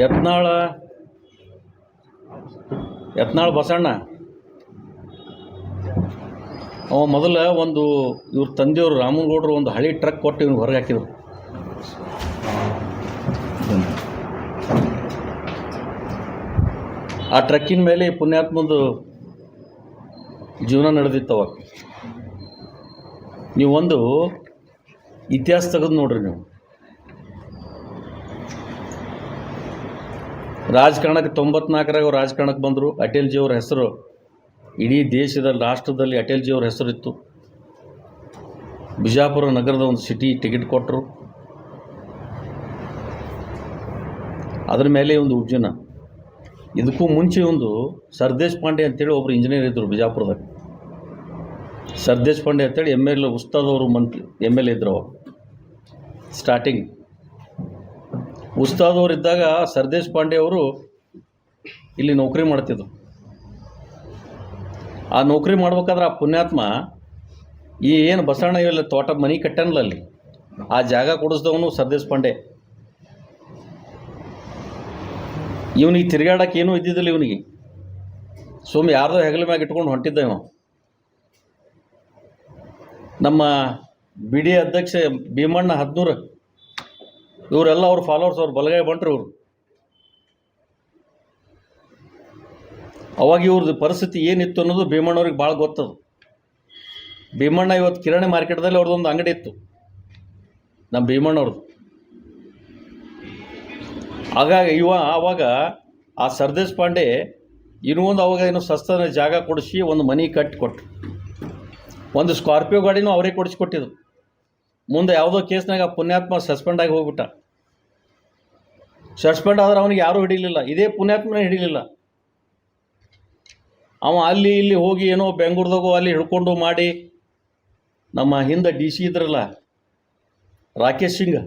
ಯತ್ನಾಳ ಯತ್ನಾಳ ಬಸಣ್ಣ. ಅವ ಮೊದಲ ಒಂದು ಇವ್ರ ತಂದೆಯವರು ರಾಮನಗೌಡರು ಒಂದು ಹಳಿ ಟ್ರಕ್ ಕೊಟ್ಟು ಇವ್ನಿಗೆ ಹೊರಗೆ ಹಾಕಿದ್ರು. ಆ ಟ್ರಕ್ಕಿನ ಮೇಲೆ ಪುಣ್ಯಾತ್ಮಂದು ಜೀವನ ನಡೆದಿತ್ತು ನೀವು ಒಂದು ಇತಿಹಾಸ ತೆಗೆದು ನೋಡ್ರಿ ನೀವು. ರಾಜಕಾರಣಕ್ಕೆ ತೊಂಬತ್ನಾಲ್ಕರಾಗ ರಾಜಕಾರಣಕ್ಕೆ ಬಂದರು. ಅಟಲ್ ಜಿ ಅವ್ರ ಹೆಸರು ಇಡೀ ದೇಶದ ರಾಷ್ಟ್ರದಲ್ಲಿ ಅಟಲ್ ಜಿ ಅವ್ರ ಹೆಸರಿತ್ತು. ಬಿಜಾಪುರ ನಗರದ ಒಂದು ಸಿಟಿ ಟಿಕೆಟ್ ಕೊಟ್ಟರು. ಅದರ ಮೇಲೆ ಒಂದು ಉಜ್ಜನ. ಇದಕ್ಕೂ ಮುಂಚೆ ಒಂದು ಸರ್ದೇಶ್ ಪಾಂಡೆ ಅಂತೇಳಿ ಒಬ್ಬರು ಇಂಜಿನಿಯರ್ ಇದ್ದರು ಬಿಜಾಪುರದಾಗ ಸರ್ದೇಶ್ ಪಾಂಡೆ ಅಂತೇಳಿ ಎಂ ಎಲ್ ಎ ಉಸ್ತಾದವರು ಮಂತ್ಲಿ ಎಂ ಎಲ್ ಎ ಇದ್ದರು ಅವರು ಸ್ಟಾರ್ಟಿಂಗ್ ಉಸ್ತಾದ್ ಅವರು ಇದ್ದಾಗ ಸರ್ದೇಶ್ ಪಾಂಡೆ ಅವರು ಇಲ್ಲಿ ನೌಕರಿ ಮಾಡ್ತಿದ್ರು. ಆ ನೌಕರಿ ಮಾಡ್ಬೇಕಾದ್ರೆ ಆ ಪುಣ್ಯಾತ್ಮ ಈ ಏನು ಬಸವಣ್ಣ ಇವೆಲ್ಲ ತೋಟ ಮನೆ ಕಟ್ಟನಲ್ಲ ಅಲ್ಲಿ, ಆ ಜಾಗ ಕೊಡಿಸ್ದವನು ಸರ್ದೇಶ್ ಪಾಂಡೆ. ಇವನಿಗೆ ತಿರುಗಾಡಕ್ಕೆ ಏನೂ ಇದ್ದಿದ್ದಿಲ್ಲ ಇವನಿಗೆ. ಸುಮ್ಮನೆ ಯಾರ್ದೋ ಹೆಗಲ ಮ್ಯಾಗ ಇಟ್ಕೊಂಡು ಹೊಂಟಿದ್ದ ಇವ. ನಮ್ಮ ಬಿ ಡಿ ಅಧ್ಯಕ್ಷ ಭೀಮಣ್ಣ ಹದ್ನೂರು ಇವರೆಲ್ಲ ಅವ್ರ ಫಾಲೋವರ್ಸ್ ಅವ್ರು ಬಲಗೈ ಬಂಟ್ರು ಇವರು. ಅವಾಗ ಇವ್ರದ್ದು ಪರಿಸ್ಥಿತಿ ಏನಿತ್ತು ಅನ್ನೋದು ಭೀಮಣ್ಣವ್ರಿಗೆ ಭಾಳ ಗೊತ್ತದು. ಭೀಮಣ್ಣ ಇವತ್ತು ಕಿರಾಣಿ ಮಾರ್ಕೆಟ್ದಲ್ಲಿ ಅವ್ರದ್ದೊಂದು ಅಂಗಡಿ ಇತ್ತು. ನಮ್ಮ ಭೀಮಣ್ಣವ್ರದ್ದು ಹಾಗಾಗಿ ಇವ ಆವಾಗ ಆ ಸರ್ದೇಶ್ ಪಾಂಡೆ ಇನ್ನೂ ಒಂದು ಅವಾಗ ಏನು ಸಸ್ತನ ಜಾಗ ಕೊಡಿಸಿ ಒಂದು ಮನೆ ಕಟ್ಟಿ ಕೊಟ್ಟು ಒಂದು ಸ್ಕಾರ್ಪಿಯೋ ಗಾಡಿನೂ ಅವರೇ ಕೊಡಿಸ್ಕೊಟ್ಟಿದ್ರು ಮುಂದೆ ಯಾವುದೋ ಕೇಸ್ನಾಗ ಪುಣ್ಯಾತ್ಮ ಸಸ್ಪೆಂಡ್ ಆಗಿ ಹೋಗ್ಬಿಟ್ಟ. ಸಸ್ಪೆಂಡ್ ಆದ್ರೆ ಅವನಿಗೆ ಯಾರೂ ಹಿಡಿಲಿಲ್ಲ. ಇದೇ ಪುಣ್ಯಾತ್ಮನೇ ಹಿಡಿಲಿಲ್ಲ. ಅವ ಅಲ್ಲಿ ಇಲ್ಲಿ ಹೋಗಿ ಏನೋ ಬೆಂಗಳೂರ್ದಾಗೋ ಅಲ್ಲಿ ಹಿಡ್ಕೊಂಡು ಮಾಡಿ ನಮ್ಮ ಹಿಂದೆ ಡಿ ಸಿ ಇದ್ರಲ್ಲ, ರಾಕೇಶ್ ಸಿಂಗ್.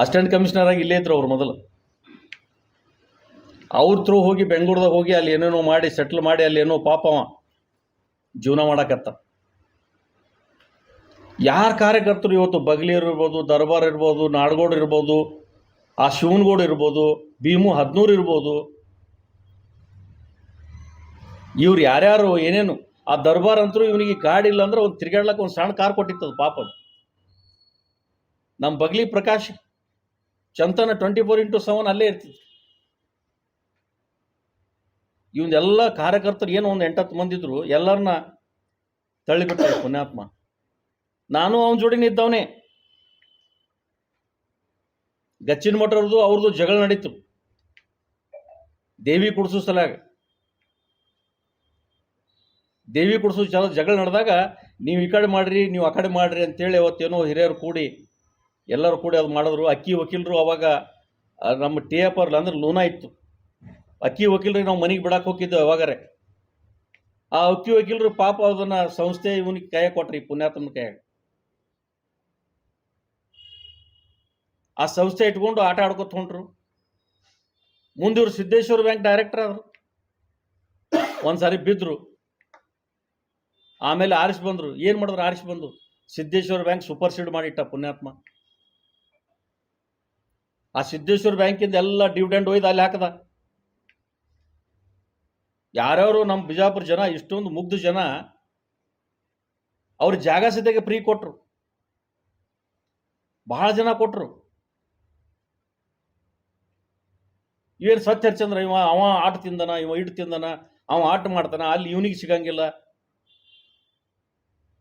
ಅಸಿಸ್ಟೆಂಟ್ ಕಮಿಷನರ್ ಆಗಿ ಇಲ್ಲೇ ಇದ್ರು ಅವ್ರು ಮೊದಲು. ಅವ್ರ ಥ್ರೂ ಹೋಗಿ ಬೆಂಗ್ಳೂರ್ದಾಗ ಹೋಗಿ ಅಲ್ಲಿ ಏನೇನೋ ಮಾಡಿ ಸೆಟ್ಲ್ ಮಾಡಿ ಅಲ್ಲಿ ಏನೋ ಪಾಪ ಅವ. ಜೀವನ ಮಾಡಕತ್ತ ಯಾರ ಕಾರ್ಯಕರ್ತರು ಇವತ್ತು ಬಗ್ಲಿಯರು ಇರ್ಬೋದು, ದರ್ಬಾರ್ ಇರ್ಬೋದು, ನಾಡಗೋಡ್ ಇರ್ಬೋದು, ಆ ಶಿವನಗೌಡ ಇರ್ಬೋದು, ಭೀಮು ಹದಿನೂರು ಇರ್ಬೋದು, ಇವ್ರು ಯಾರ್ಯಾರು ಏನೇನು, ಆ ದರ್ಬಾರ್ ಅಂತರೂ ಇವನಿಗೆ ಗಾಡಿ ಇಲ್ಲ ಅಂದ್ರೆ ಒಂದು ತಿರ್ಗಾಡ್ಲಕ್ಕೆ ಒಂದು ಸಣ್ಣ ಕಾರ್ ಕೊಟ್ಟಿತ್ತದು ಪಾಪ ಅದು. ನಮ್ಮ ಬಗ್ಲಿ ಪ್ರಕಾಶ್ ಚಂತನ ಟ್ವೆಂಟಿ ಫೋರ್ ಇಂಟು ಸೆವೆನ್ ಅಲ್ಲೇ ಇರ್ತಿತ್ತು ಇವನ್ನೆಲ್ಲ ಕಾರ್ಯಕರ್ತರು ಏನೋ ಒಂದು ಎಂಟತ್ತು ಮಂದಿದ್ರು ಎಲ್ಲರನ್ನ ತಳ್ಳಿಬಿಟ್ಟ ಪುಣ್ಯಾತ್ಮ ನಾನು ಅವನ ಜೋಡಿನ ಇದ್ದವನೇ. ಗಚ್ಚಿನ ಮಠರದು ಅವ್ರದ್ದು ಜಗಳ ನಡೀತು. ದೇವಿ ಕುಡಿಸೋ ಸಲಾಗ ದೇವಿ ಕುಡಿಸೋ ಜಲ ಜಗಳ ನಡೆದಾಗ ನೀವು ಈ ಕಡೆ ಮಾಡ್ರಿ, ನೀವು ಆ ಕಡೆ ಮಾಡ್ರಿ ಅಂತೇಳಿ ಅವತ್ತೇನೋ ಹಿರಿಯರು ಕೂಡಿ, ಎಲ್ಲರೂ ಕೂಡಿ ಅದು ಮಾಡಿದ್ರು. ಅಕ್ಕಿ ವಕೀಲರು ಅವಾಗ ನಮ್ಮ ಟಿ ಎಫ್ ಅವ್ರಲ್ಲ ಅಂದ್ರೆ ಲೋನ ಇತ್ತು. ಅಕ್ಕಿ ವಕೀಲರಿಗೆ ನಾವು ಮನೆಗೆ ಬಿಡಕ್ಕೆ ಹೋಗಿದ್ದೆವು ಅವಾಗರೆ. ಆ ಅಕ್ಕಿ ವಕೀಲರು ಪಾಪ ಅದನ್ನ ಸಂಸ್ಥೆ ಇವನಿಗೆ ಕೈ ಕೊಟ್ರಿ, ಪುಣ್ಯಾತ್ಮನ ಕೈ ಆ ಸಂಸ್ಥೆ ಇಟ್ಕೊಂಡು ಆಟ ಆಡ್ಕೊತ ಹೊಂಟ್ರು. ಮುಂದೆ ಸಿದ್ದೇಶ್ವರ ಬ್ಯಾಂಕ್ ಡೈರೆಕ್ಟರ್ ಆದ್ರು. ಒಂದ್ಸಾರಿ ಬಿದ್ರು. ಆಮೇಲೆ ಆರಿಸಿ ಬಂದ್ರು. ಏನು ಮಾಡಿದ್ರು? ಆರಿಸಿ ಬಂದರು. ಸಿದ್ದೇಶ್ವರ ಬ್ಯಾಂಕ್ ಸೂಪರ್ ಸೀಡ್ ಮಾಡಿಟ್ಟ ಪುಣ್ಯಾತ್ಮ. ಆ ಸಿದ್ದೇಶ್ವರ ಬ್ಯಾಂಕಿಂದ ಎಲ್ಲ ಡಿವಿಡೆಂಡ್ ಒಯ್ದು ಅಲ್ಲಿ ಹಾಕದ. ಯಾರ್ಯಾರು ನಮ್ಮ ಬಿಜಾಪುರ ಜನ, ಇಷ್ಟೊಂದು ಮುಗ್ಧ ಜನ, ಅವ್ರ ಜಾಗ ಸಿದ್ಧಾಗೆ ಫ್ರೀ ಕೊಟ್ಟರು ಬಹಳ ಜನ ಕೊಟ್ರು. ಇವೇನು ಸ್ವಚ್ಛ ಹರಿಚಂದ್ರ ಇವ, ಅವ ಆಟ ತಿಂದನ, ಇವ ಇಟ್ಟು ತಿಂದನ, ಅವ ಆಟ ಮಾಡ್ತಾನ, ಅಲ್ಲಿ ಇವನಿಗೆ ಸಿಗಂಗಿಲ್ಲ.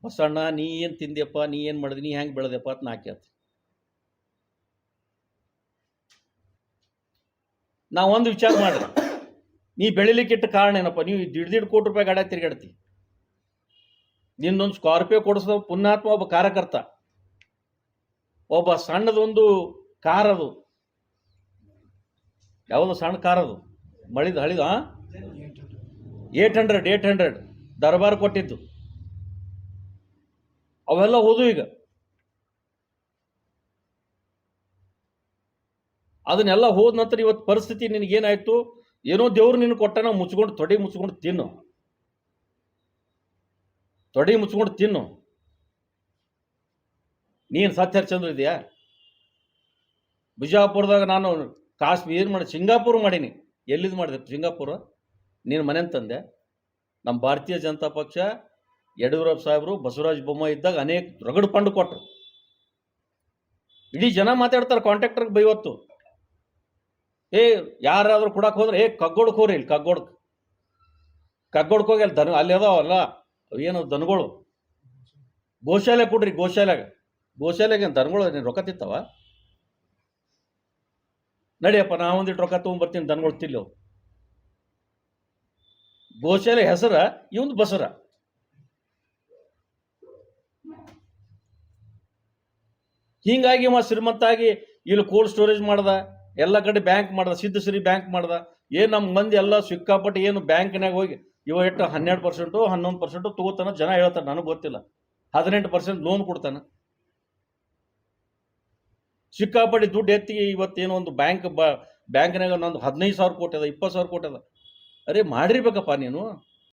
ಬಸಣ್ಣ, ನೀ ಏನು ತಿಂದ್ಯಪ್ಪ, ನೀ ಏನು ಮಾಡಿದೆ, ನೀ ಹೆಂಗೆ ಬೆಳೆದಪ್ಪ ಅಂತ ನಾ ಕೇಳ್ತ. ನಾ ಒಂದು ವಿಚಾರ ಮಾಡ್ರಿ ನೀ ಬೆಳಿಲಿಕ್ಕೆ ಇಟ್ಟ ಕಾರಣ ಏನಪ್ಪ? ನೀವು ದಿಡ್ ದಿಡ್ ಕೋಟಿ ರೂಪಾಯಿ ಗಾಡಿ ತಿರ್ಗಾಡ್ತಿ. ನಿನ್ನೊಂದು ಸ್ಕಾರ್ಪಿಯೋ ಕೊಡಿಸಿದ ಪುಣ್ಯಾತ್ಮ ಒಬ್ಬ ಕಾರ್ಯಕರ್ತ. ಒಬ್ಬ ಸಣ್ಣದೊಂದು ಕಾರದು ಯಾವುದು ಸಣ್ಣ ಕಾರದು ಮಳಿದು ಹಳಿದ ಏಟ್ ಹಂಡ್ರೆಡ್ ಏಟ್ ಹಂಡ್ರೆಡ್. ದರ್ಬಾರ್ ಕೊಟ್ಟಿದ್ದು. ಅವೆಲ್ಲ ಹೋದು ಈಗ. ಅದನ್ನೆಲ್ಲ ಹೋದ ನಂತರ ಇವತ್ತು ಪರಿಸ್ಥಿತಿ ನಿನಗೇನಾಯಿತು ಏನೋ ದೇವ್ರು ನಿನ್ನ ಕೊಟ್ಟನ ಮುಚ್ಕೊಂಡು ತೊಡೆ ಮುಚ್ಕೊಂಡು ತಿನ್ನು. ತೊಡೆ ಮುಚ್ಕೊಂಡು ತಿನ್ನು. ನೀನು ಸತ್ಯ ಚಂದ್ರ ಇದೆಯಾ? ಬಿಜಾಪುರದಾಗ ನಾನು ಕಾಶ್ಮೀರ್ ಮಾಡಿ, ಸಿಂಗಾಪುರ್ ಮಾಡೀನಿ. ಎಲ್ಲಿದು ಮಾಡಿದೆ? ಸಿಂಗಾಪುರ. ನೀನು ಮನೆ ತಂದೆ. ನಮ್ಮ ಭಾರತೀಯ ಜನತಾ ಪಕ್ಷ ಯಡಿಯೂರಪ್ಪ ಸಾಹೇಬರು, ಬಸವರಾಜ ಬೊಮ್ಮಾಯಿ ಇದ್ದಾಗ ಅನೇಕ ರಗಡು ಪಂಡು ಕೊಟ್ಟರು ಇಡೀ ಜನ ಮಾತಾಡ್ತಾರೆ ಕಾಂಟ್ರಾಕ್ಟರ್ಗೆ ಬೈವತ್ತು. ಏ, ಯಾರಾದರೂ ಕೊಡಕ್ಕೆ ಹೋದ್ರೆ, ಏ ಕಗ್ಗೋಡಕ್ಕೆ ಹೋಗ್ರಿ ಇಲ್ಲಿ ಕಗ್ಗೋಡಕ್ಕೆ ಕಗ್ಗೋಡಕ್ಕೆ ಹೋಗಿ ಅಲ್ಲಿ ದನ, ಅಲ್ಲಿ ಅದಾವಲ್ಲ, ಏನು ದನಗಳು? ಗೋಶಾಲೆ ಕೊಡ್ರಿ, ಗೋಶಾಲೆಗೆ. ಗೋಶಾಲೆಗೆ ದನಗಳು ರೊಕ್ಕ ತಿಂತಾವ ನಡಿಯಪ್ಪ, ನಾ ಒಂದಿಟ್ಟು ರೊಕ್ಕ ತೊಗೊಂಬರ್ತೀನಿ ದನಗಳು ತಿಲ್ಲಿ ಗೋಶಾಲೆ ಹೆಸರ, ಇವಂದು ಬಸರ. ಹಿಂಗಾಗಿ ಮ ಶ್ರೀಮಂತಾಗಿ ಇಲ್ಲಿ ಕೋಲ್ಡ್ ಸ್ಟೋರೇಜ್ ಮಾಡ್ದ, ಎಲ್ಲ ಕಡೆ ಬ್ಯಾಂಕ್ ಮಾಡ್ದ, ಸಿದ್ಧಶ್ರೀ ಬ್ಯಾಂಕ್ ಮಾಡ್ದ. ಏನು ನಮ್ಮ ಮಂದಿ ಎಲ್ಲ ಸಿಕ್ಕಾಪಟ್ಟೆ ಏನು ಬ್ಯಾಂಕ್ನಾಗ ಹೋಗಿ, ಇವ ಎಷ್ಟು ಹನ್ನೆರಡು ಪರ್ಸೆಂಟು, ಹನ್ನೊಂದು ಪರ್ಸೆಂಟು ತಗೋತಾನ ಜನ ಹೇಳ್ತಾರೆ, ನನಗೆ ಗೊತ್ತಿಲ್ಲ. ಹದಿನೆಂಟು ಪರ್ಸೆಂಟ್ ಲೋನ್ ಕೊಡ್ತಾನ. ಸಿಕ್ಕಾಪಟ್ಟೆ ದುಡ್ಡು ಎತ್ತಿ ಇವತ್ತೇನೋ ಒಂದು ಬ್ಯಾಂಕ್ ಬ ಬ್ಯಾಂಕ್ನಾಗ ನಂದು ಹದಿನೈದು ಸಾವಿರ ಕೋಟಿ ಅದ, ಇಪ್ಪತ್ತು ಸಾವಿರ ಕೋಟಿ ಅದ. ಅರೆ ಮಾಡಿರ್ಬೇಕಪ್ಪ ನೀನು.